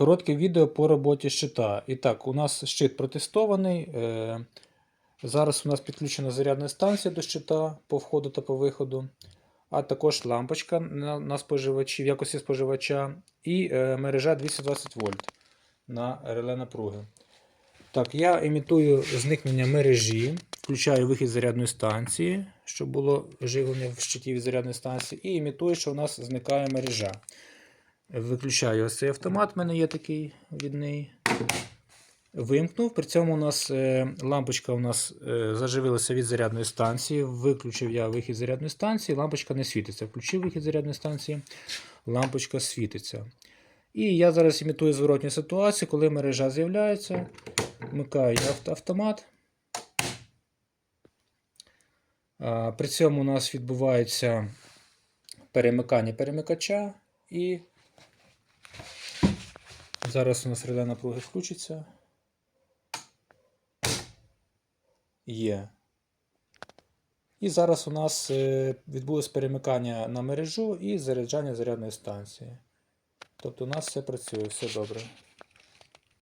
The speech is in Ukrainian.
Коротке відео по роботі щита. І так, у нас щит протестований. Е, Зараз у нас підключена зарядна станція до щита по входу та по виходу, а також лампочка на, споживачі, в якості споживача, і е, мережа 220 вольт на реле напруги. Так, я імітую зникнення мережі, включаю вихід зарядної станції, щоб було живлення в щиті від зарядної станції, і імітую, що у нас зникає мережа. Виключаю ось цей автомат, в мене є такий відний. Вимкнув. При цьому у нас е, лампочка у нас е, заживилася від зарядної станції. Виключив я вихід зарядної станції, лампочка не світиться. Включив вихід зарядної станції, лампочка світиться. І я зараз імітую зворотню ситуацію, коли мережа з'являється. Вмикаю я автомат. При цьому у нас відбувається перемикання перемикача і зараз у нас реле напруги включиться. Є. І зараз у нас е, відбулось перемикання на мережу і заряджання зарядної станції. Тобто у нас все працює, все добре.